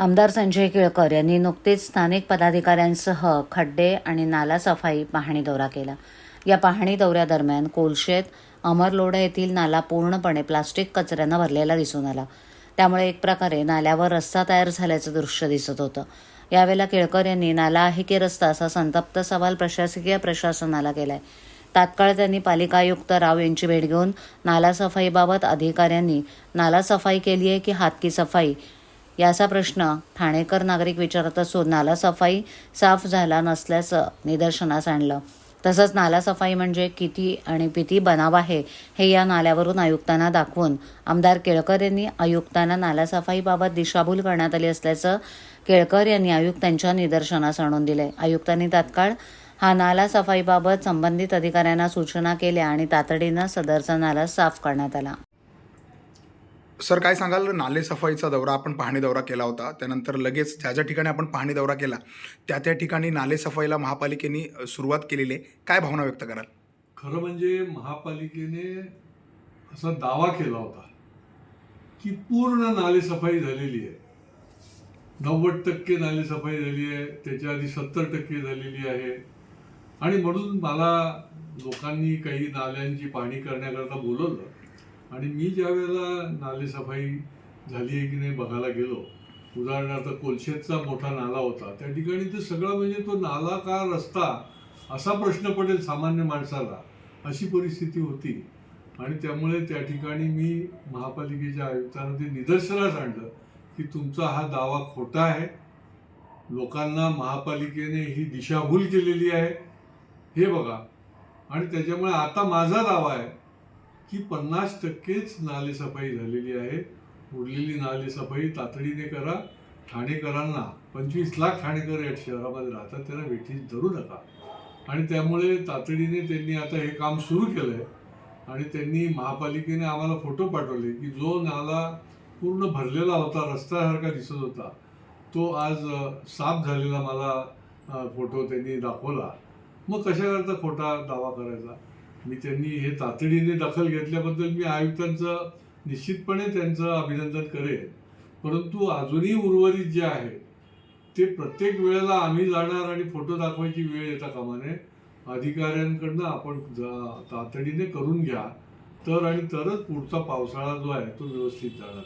आमदार संजय केळकर यांनी नुकतेच स्थानिक पदाधिकाऱ्यांसह खड्डे आणि नाला सफाई पाहणी दौरा केला. या पाहणी दौऱ्यादरम्यान कोलशेत अमरलोडा येथील नाला पूर्णपणे प्लास्टिक कचऱ्यानं भरलेला दिसून आला. त्यामुळे एक प्रकारे नाल्यावर रस्ता तयार झाल्याचं दृश्य दिसत होतं. यावेळेला केळकर यांनी नाला आहे की रस्ता? असा संतप्त सवाल प्रशासकीय प्रशासनाला केलाय. तात्काळ त्यांनी पालिका आयुक्त राव यांची भेट घेऊन नाला सफाईबाबत अधिकाऱ्यांनी नाला सफाई केली आहे की हातकी सफाई? याचा प्रश्न ठाणेकर नागरिक विचारत असून नाला सफाई साफ झाला नसल्याचं निदर्शनास आणलं. तसंच नालासफाई म्हणजे किती आणि किती बनाव आहे हे या नाल्यावरून आयुक्तांना दाखवून आमदार केळकर यांनी आयुक्तांना नालासफाईबाबत दिशाभूल करण्यात आली असल्याचं केळकर यांनी आयुक्तांच्या निदर्शनास आणून दिले. आयुक्तांनी तात्काळ हा नाला सफाईबाबत संबंधित अधिकाऱ्यांना सूचना केल्या आणि तातडीनं सदरचा नाला साफ करण्यात आला. सर काय सांगाल? नाले सफाईचा दौरा आपण पाहणी दौरा केला होता. त्यानंतर लगेच ज्या ज्या ठिकाणी आपण पाहणी दौरा केला त्या त्या ठिकाणी नाले सफाईला महापालिकेने सुरुवात केलेली आहे. काय भावना व्यक्त कराल? खरं म्हणजे महापालिकेने असा दावा केला होता की पूर्ण नालेसफाई झालेली आहे. नव्वद टक्के नालेसफाई झाली आहे. त्याच्या आधी सत्तर टक्के झालेली आहे. आणि म्हणून मला लोकांनी काही नाल्यांची पाहणी करण्याकरता बोलवलं. आणि मी ज्या वेळेला नालेसफाई झाली आहे की नाही बघायला गेलो उदाहरणार्थ कोलशेतचा मोठा नाला होता त्या ठिकाणी तर सगळं म्हणजे तो नाला का रस्ता असा प्रश्न पडेल सामान्य माणसाला अशी परिस्थिती होती. आणि त्यामुळे त्या ठिकाणी मी महापालिकेच्या आयुक्तांना ते निदर्शनास आणलं की तुमचा हा दावा खोटा आहे. लोकांना महापालिकेने ही दिशाभूल केलेली आहे. हे बघा. आणि त्याच्यामुळे आता माझा दावा आहे की पन्नास टक्केच नालेसफाई झालेली आहे. उरलेली नालेसफाई तातडीने करा ठाणेकरांना पंचवीस लाख ठाणेकर या शहरामध्ये राहतात त्यांना वेठीस धरू नका. आणि त्यामुळे तातडीने त्यांनी आता हे काम सुरू केलं आहे आणि त्यांनी महापालिकेने आम्हाला फोटो पाठवले की जो नाला पूर्ण भरलेला होता रस्त्यासारखा दिसत होता तो आज साफ झालेला मला फोटो त्यांनी दाखवला. मग कशाकरता खोटा दावा करायचा? मी त्यांनी हे तातडीने दखल घेतल्याबद्दल मी आयुक्तांचं निश्चितपणे त्यांचं अभिनंदन करेन. परंतु अजूनही उर्वरित जे आहे ते प्रत्येक वेळेला आम्ही जाणार आणि फोटो दाखवायची वेळ येता कामा नये अधिकाऱ्यांकडनं आपण जा- तातडीने करून घ्या. तर आणि तरच पुढचा पावसाळा जो आहे तो व्यवस्थित जाणार.